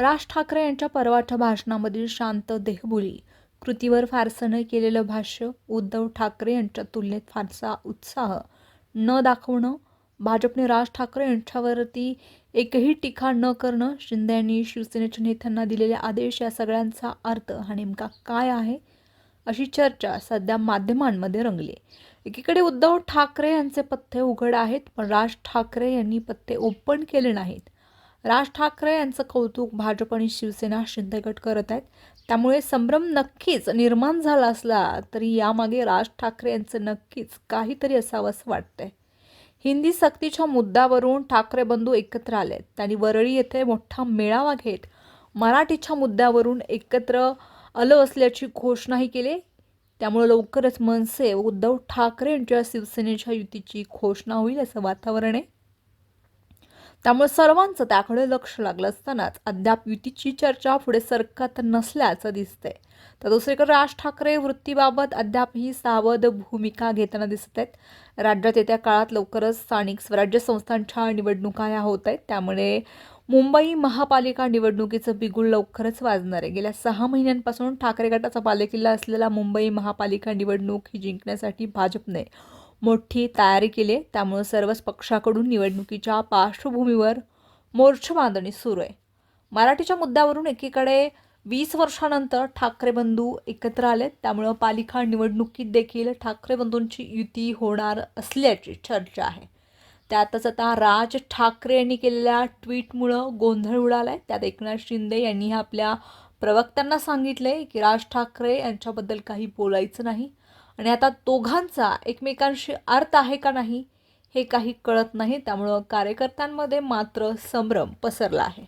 राज ठाकरे यांच्या परवाच्या भाषणामधील शांत देहबोली. कृतीवर फारसं न केलेलं भाष्य उद्धव ठाकरे यांच्या तुलनेत फारसा उत्साह. न दाखवणं भाजपने राज ठाकरे यांच्यावरती एकही टीका न करणं शिंदे यांनी शिवसेनेच्या नेत्यांना दिलेले आदेश या सगळ्यांचा अर्थ हा नेमका काय आहे? अशी चर्चा सध्या माध्यमांमध्ये रंगली. एकीकडे उद्धव ठाकरे यांचे पत्ते उघड आहेत पण राज ठाकरे यांनी पत्ते ओपन केले नाहीत. राज ठाकरे यांचं कौतुक भाजप आणि शिवसेना शिंदे गट करत आहेत. त्यामुळे संभ्रम नक्कीच निर्माण झाला असला तरी यामागे राज ठाकरे यांचं नक्कीच काहीतरी असावं असं वाटतंय. हिंदी सक्तीच्या मुद्द्यावरून ठाकरे बंधू एकत्र आले आहेत त्यांनी वरळी येथे मोठा मेळावा घेत मराठीच्या मुद्द्यावरून एकत्र आलं असल्याची घोषणाही केली. त्यामुळे लवकरच मनसे उद्धव ठाकरे यांच्या शिवसेनेच्या युतीची घोषणा होईल असं वातावरण आहे. त्यामुळे सर्वांचं त्याकडे लक्ष लागलं असतानाच अद्याप युतीची चर्चा पुढे सरकत नसल्याचं दिसतंय. तर दुसरीकडे राज ठाकरे वृत्तीबाबत अद्यापही सावध भूमिका घेताना दिसत आहेत. राज्यात येत्या काळात लवकरच स्थानिक स्वराज्य संस्थांच्या निवडणुका ह्या होत आहेत. त्यामुळे मुंबई महापालिका निवडणुकीचं बिगुल लवकरच वाजणार आहे. गेल्या सहा महिन्यांपासून ठाकरे गटाचा पालेकिल्ला असलेला मुंबई महापालिका निवडणूक ही जिंकण्यासाठी भाजपने मोठी तयारी केली आहे. त्यामुळं सर्वच पक्षाकडून निवडणुकीच्या पार्श्वभूमीवर मोर्चा बांधणी सुरू आहे. मराठीच्या मुद्द्यावरून एकीकडे वीस वर्षानंतर ठाकरे बंधू एकत्र आलेत त्यामुळं पालिका निवडणुकीत देखील ठाकरे बंधूंची युती होणार असल्याची चर्चा आहे. त्यातच आता राज ठाकरे यांनी केलेल्या ट्विटमुळं गोंधळ उडालाय. त्यात एकनाथ शिंदे यांनी आपल्या प्रवक्त्यांना सांगितले की राज ठाकरे यांच्याबद्दल काही बोलायचं नाही. आणि आता दोघांचा एकमेकांशी अर्थ आहे का नाही हे काही कळत नाही. त्यामुळं कार्यकर्त्यांमध्ये मात्र संभ्रम पसरला आहे.